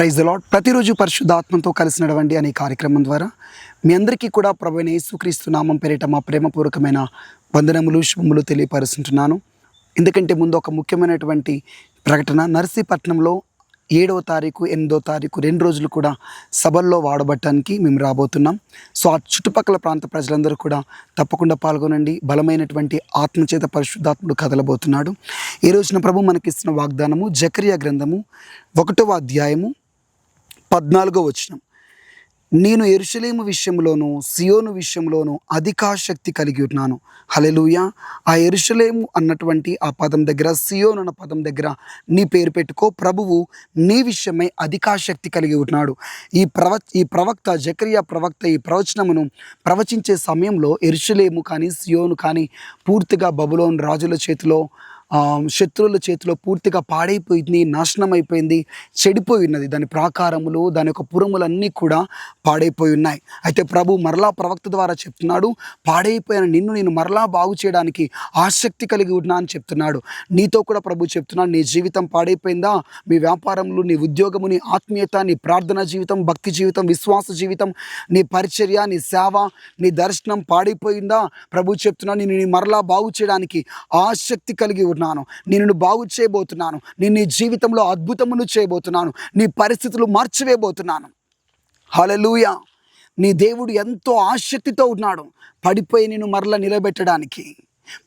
Praise lord ప్రతిరోజు పరిశుద్ధాత్మతో కలిసి నడవండి అనే కార్యక్రమం ద్వారా మీ అందరికీ కూడా ప్రభు యేసుక్రీస్తు నామం పేరిట మా ప్రేమపూర్వకమైన వందనములు శుభములు తెలియపరుస్తుంటున్నాను. ఎందుకంటే ముందు ఒక ముఖ్యమైనటువంటి ప్రకటన. నర్సీపట్నంలో ఏడవ తారీఖు ఎనిమిదో తారీఖు రెండు రోజులు కూడా సభల్లో వాడబట్టడానికి మేము రాబోతున్నాం. సో ఆ చుట్టుపక్కల ప్రాంత ప్రజలందరూ కూడా తప్పకుండా పాల్గొనండి. బలమైనటువంటి ఆత్మచేత పరిశుద్ధాత్ముడు కదలబోతున్నాడు. ఈ రోజున ప్రభు మనకిస్తున్న వాగ్దానము జకరియా గ్రంథము ఒకటవ అధ్యాయము పద్నాలుగో వచనం. నేను ఎరుషలేము విషయంలోను సియోను విషయంలోను అధికాశక్తి కలిగి ఉన్నాను. హలెలుయ ఆ ఎరుషలేము అన్నటువంటి ఆ పదం దగ్గర సియోను అన్న పదం దగ్గర నీ పేరు పెట్టుకో. ప్రభువు నీ విషయమై అధికాశక్తి కలిగి ఉన్నాడు. ఈ ప్రవ ఈ ప్రవక్త జకరియా ప్రవక్త ఈ ప్రవచనమును ప్రవచించే సమయంలో ఎరుషలేము కానీ సియోను కానీ పూర్తిగా బబులోన్ రాజుల చేతిలో శత్రువుల చేతిలో పూర్తిగా పాడైపోయింది నాశనం అయిపోయింది చెడిపోయి ఉన్నది. దాని ప్రాకారములు దాని యొక్క పురములన్నీ కూడా పాడైపోయి ఉన్నాయి. అయితే ప్రభు మరలా ప్రవక్త ద్వారా చెప్తున్నాడు పాడైపోయిన నిన్ను నేను మరలా బాగు చేయడానికి ఆసక్తి కలిగి ఉన్నా అని చెప్తున్నాడు. నీతో కూడా ప్రభు చెప్తున్నాడు నీ జీవితం పాడైపోయిందా? మీ వ్యాపారంలో నీ ఉద్యోగము నీ ఆత్మీయత నీ ప్రార్థన జీవితం భక్తి జీవితం విశ్వాస జీవితం నీ పరిచర్య నీ సేవ నీ దర్శనం పాడైపోయిందా? ప్రభు చెప్తున్నాడు నేను నీ మరలా బాగు చేయడానికి ఆసక్తి కలిగి చేయబోతున్నాను నిన్ను బాగు చేయబోతున్నాను. నేను నీ జీవితంలో అద్భుతమును చేయబోతున్నాను. నీ పరిస్థితులు మార్చివేయబోతున్నాను. హలలుయ నీ దేవుడు ఎంతో ఆసక్తితో ఉన్నాడు. పడిపోయి నేను మరలా నిలబెట్టడానికి.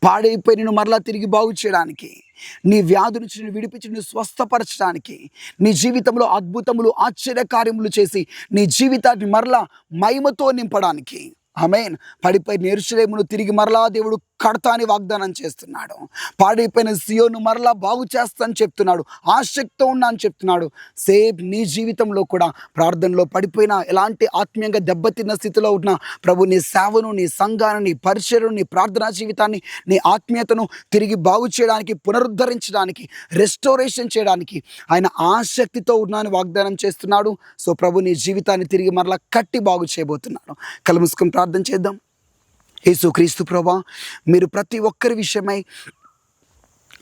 పాడైపోయి నేను మరలా తిరిగి బాగు చేయడానికి. నీ వ్యాధి నుంచి నేను విడిపించి నేను స్వస్థపరచడానికి. నీ జీవితంలో అద్భుతములు ఆశ్చర్యకార్యములు చేసి నీ జీవితాన్ని మరలా మహిమతో నింపడానికి. ఆమెన్. పడిపోయి నేర్చులేమును తిరిగి మరలా దేవుడు కడతా అని వాగ్దానం చేస్తున్నాడు. పాడైపోయిన సియోను మరలా బాగు చేస్తానని చెప్తున్నాడు. ఆసక్తితో ఉన్నా అని చెప్తున్నాడు. సేమ్ నీ జీవితంలో కూడా ప్రార్థనలో పడిపోయిన ఎలాంటి ఆత్మీయంగా దెబ్బతిన్న స్థితిలో ఉన్న ప్రభు నీ సేవను నీ సంఘాన్ని నీ పరిచయను నీ ప్రార్థనా జీవితాన్ని నీ ఆత్మీయతను తిరిగి బాగు చేయడానికి పునరుద్ధరించడానికి రెస్టోరేషన్ చేయడానికి ఆయన ఆసక్తితో ఉన్నాను వాగ్దానం చేస్తున్నాడు. సో ప్రభు నీ జీవితాన్ని తిరిగి మరలా కట్టి బాగు చేయబోతున్నాడు. కళ్ళు ప్రార్థన చేద్దాం. యేసుక్రీస్తు ప్రభా మీరు ప్రతి ఒక్కరి విషయమై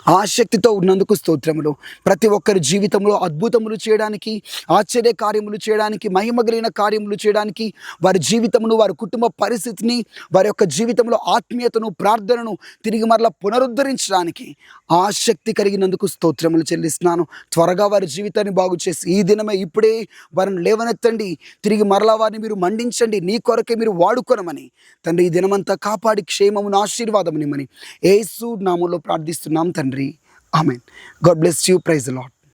ఆసక్తితో ఉన్నందుకు స్తోత్రములు. ప్రతి ఒక్కరి జీవితంలో అద్భుతములు చేయడానికి ఆశ్చర్య కార్యములు చేయడానికి మహిమ కలిగిన కార్యములు చేయడానికి వారి జీవితమును వారి కుటుంబ పరిస్థితిని వారి యొక్క జీవితంలో ఆత్మీయతను ప్రార్థనను తిరిగి మరలా పునరుద్ధరించడానికి ఆసక్తి కలిగినందుకు స్తోత్రములు చెల్లిస్తున్నాను. త్వరగా వారి జీవితాన్ని బాగు చేసి ఈ దినమే ఇప్పుడే వారిని లేవనెత్తండి. తిరిగి మరలా వారిని మీరు మండించండి. నీ కొరకే మీరు వాడుకొనమని. తండ్రి ఈ దినమంతా కాపాడి క్షేమమును ఆశీర్వాదమునిమని ఏసు నామంలో ప్రార్థిస్తున్నాం తండ్రి. nன்றி amen God bless you praise Lord